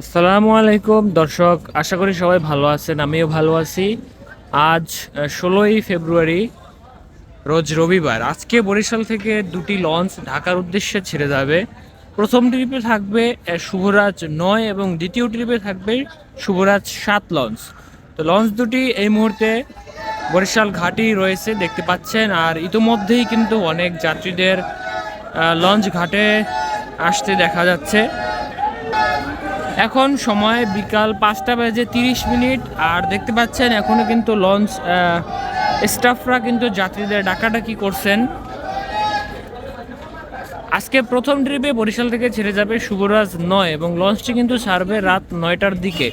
আসসালামু আলাইকুম, দর্শক, আশা করি সবাই ভালো আছেন, আমিও ভালো আছি। আজ ষোলোই ফেব্রুয়ারি, রোজ রবিবার। আজকে বরিশাল থেকে দুটি লঞ্চ ঢাকার উদ্দেশ্যে ছেড়ে যাবে। প্রথম ট্রিপে থাকবে শুভরাজ নয় এবং দ্বিতীয় ট্রিপে থাকবে শুভরাজ সাত লঞ্চ। তো লঞ্চ দুটি এই মুহূর্তে বরিশাল ঘাটেই রয়েছে, দেখতে পাচ্ছেন। আর ইতোমধ্যেই কিন্তু অনেক যাত্রীদের লঞ্চ ঘাটে আসতে দেখা যাচ্ছে। এখন সময় বিকাল পাঁচটা বাজে তিরিশ মিনিট, আর দেখতে পাচ্ছেন এখনও কিন্তু লঞ্চ স্টাফরা কিন্তু যাত্রীদের ডাকাডাকি করছেন। আজকে প্রথম ট্রিপে বরিশাল থেকে ছেড়ে যাবে শুভরাজ নয় এবং লঞ্চটি কিন্তু ছাড়বে রাত নয়টার দিকে।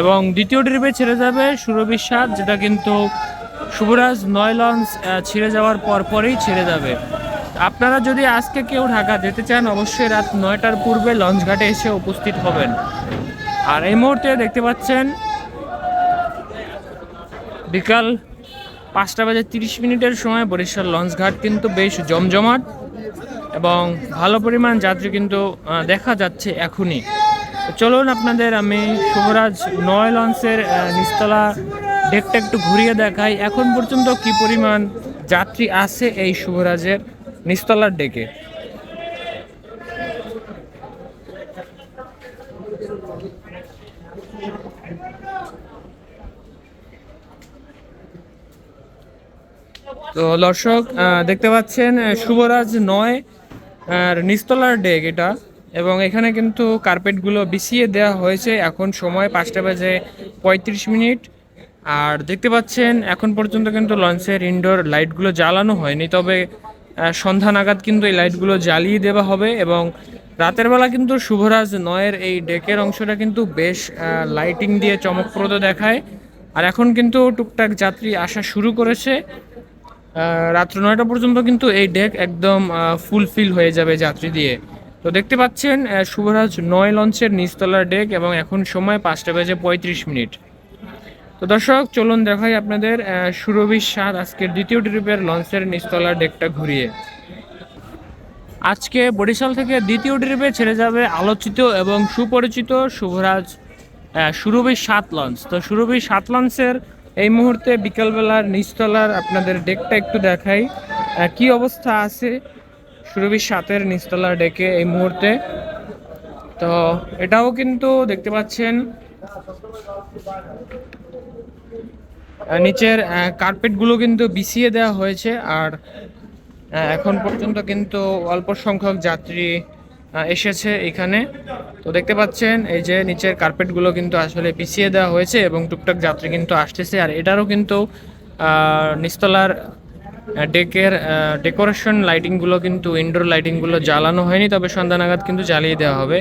এবং দ্বিতীয় ট্রিপে ছেড়ে যাবে সাত যেটা কিন্তু শুভরাজ নয় লঞ্চ ছেড়ে যাওয়ার পর পরেই ছেড়ে যাবে। আপনারা যদি আজকে কেউ ঢাকা যেতে চান, অবশ্যই রাত নয়টার পূর্বে লঞ্চ ঘাটে এসে উপস্থিত হবেন। আর এই মুহূর্তে দেখতে পাচ্ছেন, বিকাল পাঁচটা বাজে তিরিশ মিনিটের সময় বরিশাল লঞ্চ ঘাট কিন্তু বেশ জমজমাট এবং ভালো পরিমাণ যাত্রী কিন্তু দেখা যাচ্ছে এখনই। চলুন আপনাদের, আমি শুভরাজ নয় লঞ্চের নিস্তলা ডেকটা একটু ঘুরিয়ে দেখাই। এখন পর্যন্ত কি পরিমাণ যাত্রী আছে এই শুভরাজের? নিচতলার ডেকে। তো দর্শক দেখতে পাচ্ছেন শুভরাজ নয়, আর নিস্তলার ডেক এটা। এবং এখানে কিন্তু কার্পেটগুলো বিছিয়ে দেওয়া হয়েছে। এখন সময় পাঁচটা বাজে পঁয়ত্রিশ মিনিট। আর দেখতে পাচ্ছেন, এখন পর্যন্ত কিন্তু লঞ্চের ইনডোর লাইটগুলো জ্বালানো হয়নি। তবে সন্ধ্যা নাগাদ কিন্তু এই লাইটগুলো জ্বালিয়ে দেওয়া হবে এবং রাতের বেলা কিন্তু শুভরাজ নয়ের এই ডেকের অংশটা কিন্তু বেশ লাইটিং দিয়ে চমকপ্রদ দেখায়। আর এখন কিন্তু টুকটাক যাত্রী আসা শুরু করেছে। রাত্র নয়টা পর্যন্ত কিন্তু এই ডেক একদম ফুলফিল হয়ে যাবে যাত্রী দিয়ে। তো দেখতে পাচ্ছেন শুভরাজ নয় লঞ্চের নিচতলার ডেক এবং এখন সময় পাঁচটা বেজে পঁয়ত্রিশ মিনিট। তো দর্শক চলুন দেখাই আপনাদের আহ, সুরভির সাত আজকের দ্বিতীয় ট্রিপের লঞ্চের নিচতলার ডেকটা ঘুরিয়ে। আজকে বরিশাল থেকে দ্বিতীয় ট্রিপে ছেড়ে যাবে আলোচিত এবং সুপরিচিত শুভরাজ আহ, সুরভির সাত লঞ্চ। তো সুরভির সাত লঞ্চের এই মুহূর্তে বিকালবেলার নিচতলার আপনাদের ডেকটা একটু দেখাই কি অবস্থা আছে সুরভির সাতের নিচতলার ডেকে এই মুহূর্তে। তো এটাও কিন্তু দেখতে পাচ্ছেন নিচের কার্পেটগুলো কিন্তু বিছিয়ে দেওয়া হয়েছে আর এখন পর্যন্ত কিন্তু অল্প সংখ্যক যাত্রী এসেছে এখানে। তো দেখতে পাচ্ছেন এই যে নিচের কার্পেটগুলো কিন্তু আসলে পিছিয়ে দেওয়া হয়েছে এবং টুকটাক যাত্রী কিন্তু আসতেছে। আর এটারও কিন্তু আহ, নিচতলার ডেকের ডেকোরেশন লাইটিংগুলো কিন্তু ইনডোর লাইটিংগুলো জ্বালানো হয়নি, তবে সন্ধ্যা নাগাদ কিন্তু জ্বালিয়ে দেওয়া হবে।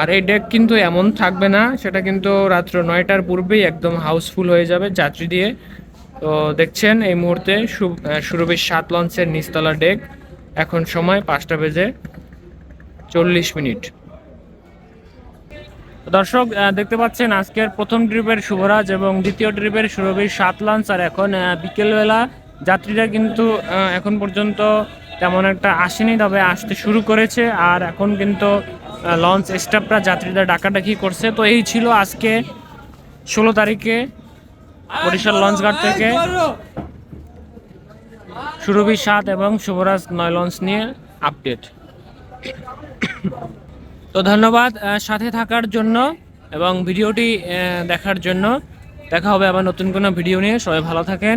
আর এই ডেক কিন্তু এমন থাকবে না, সেটা কিন্তু রাত্র নয়টার পূর্বেই একদম হাউসফুল হয়ে যাবে যাত্রী দিয়ে। তো দেখছেন, এই মুহূর্তে সুরভির সাত লঞ্চের নিচতলা ডেক এখন সময় পাঁচটা বেজে চল্লিশ মিনিট। দর্শক দেখতে পাচ্ছেন, আজকের প্রথম ট্রিপের শুভরাজ এবং দ্বিতীয় ট্রিপের সুরভির সাত লঞ্চ। আর এখন বিকেলবেলা যাত্রীরা কিন্তু এখন পর্যন্ত তেমন একটা আসেনি, তবে আসতে শুরু করেছে। আর এখন কিন্তু লঞ্চ স্টাফরা যাত্রীদের ডাকাডাকি করছে। তো এই ছিল আজকে ষোলো তারিখে বরিশাল লঞ্চঘাট থেকে। সুরভি সাত এবং শুভরাজ নয় লঞ্চ নিয়ে আপডেট তো ধন্যবাদ সাথে থাকার জন্য এবং ভিডিওটি দেখার জন্য। দেখা হবে আবার নতুন কোনো ভিডিও নিয়ে। সবাই ভালো থাকেন।